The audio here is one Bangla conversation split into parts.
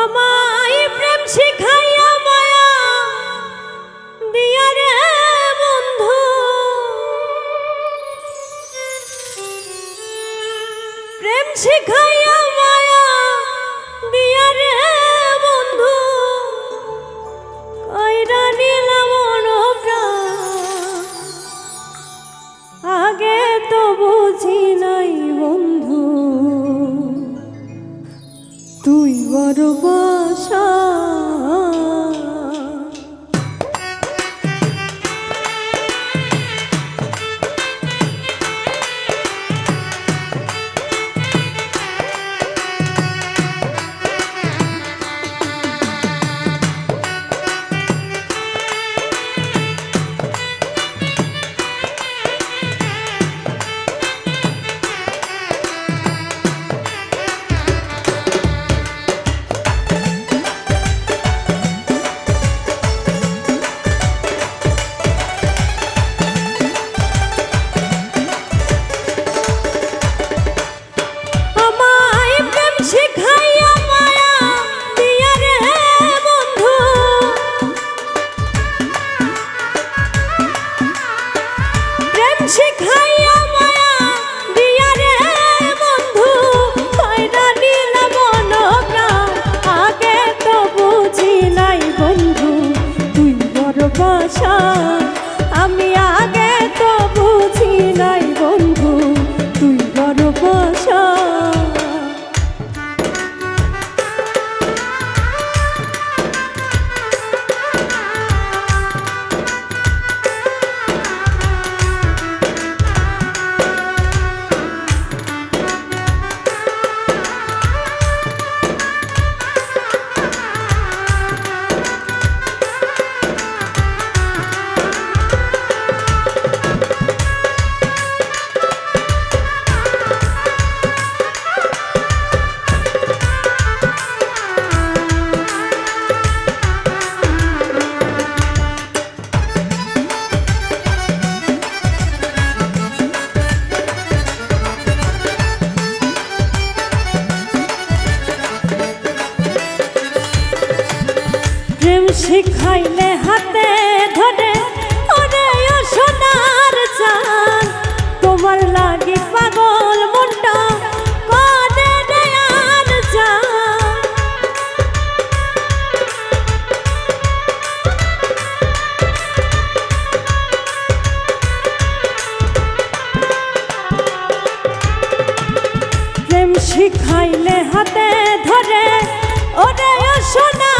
আমায় প্রেম শিখাইয়া মায়া দিয়া রে বন্ধু। প্রেম শিখাইয়া বাসা আমি শিখাইলে হাতে ধরে। ওরে ও সোনার চান তোমার লাগি পাগল মনটা করে রে আর জান প্রেম শিখাইলে হাতে ধরে। ওরে ও সোনার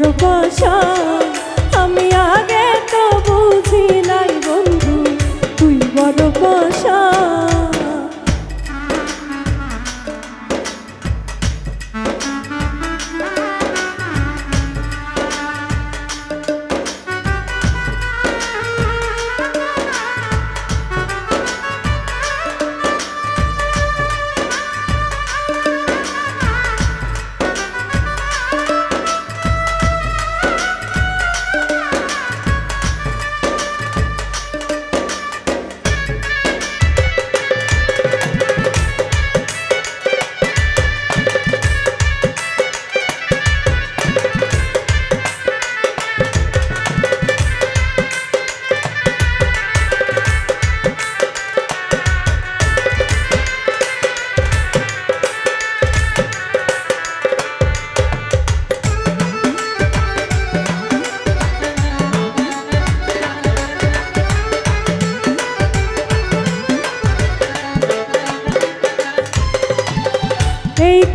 তুই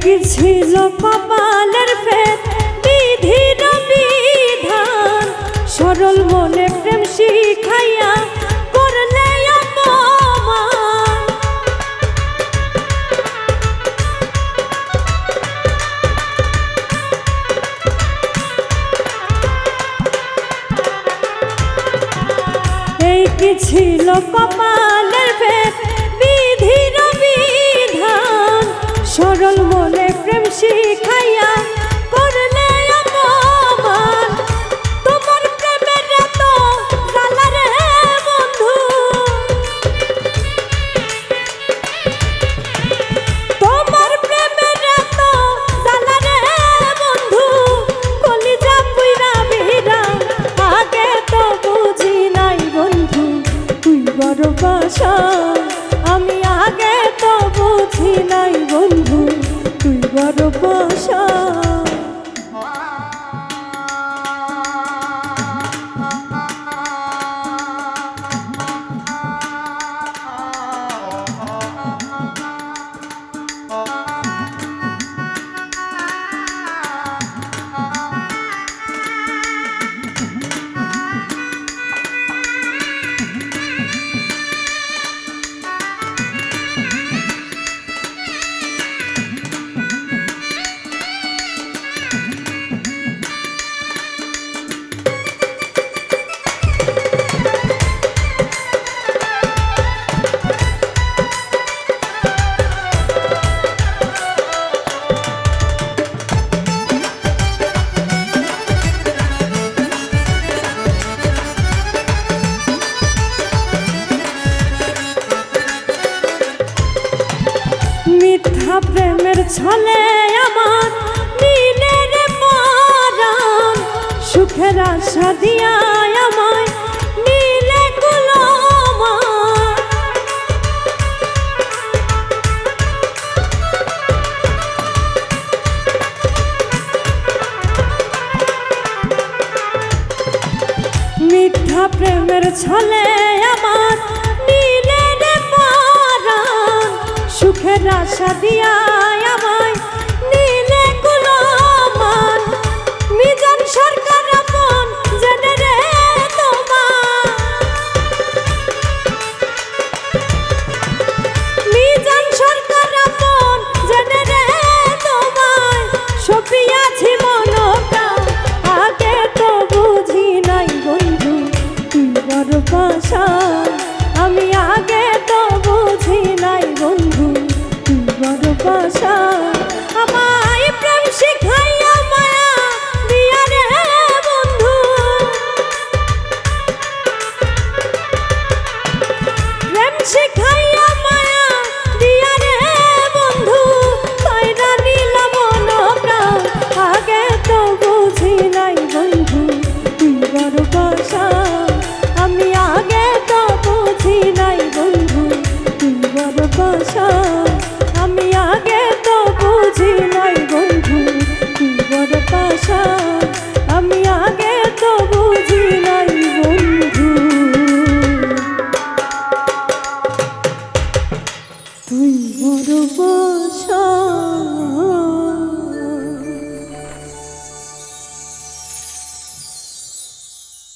নবীর ছিল কপালের ফেদ বিধি বিধান, সরল মনে প্রেম শিখাইয়া করলে এই কি ছিল কপালের আমি আগে তো বুঝি নাই বন্ধু তুই বড় বাসা। ছলে আমার নীলের পরাণ সুখের আশা দিয়া আমায় নীলে গুলমান মিথ্যা প্রেমের ছলে আমার সুখের আশা দিয়া আমায় নীলে গুলমান। মিজান সরকার আপন জেনে রে তোমার। মিজান সরকার আপন জেনে রে আগে তো বুঝি নাই বন্ধু, তুই বড় পাশা। আমি আগে বড়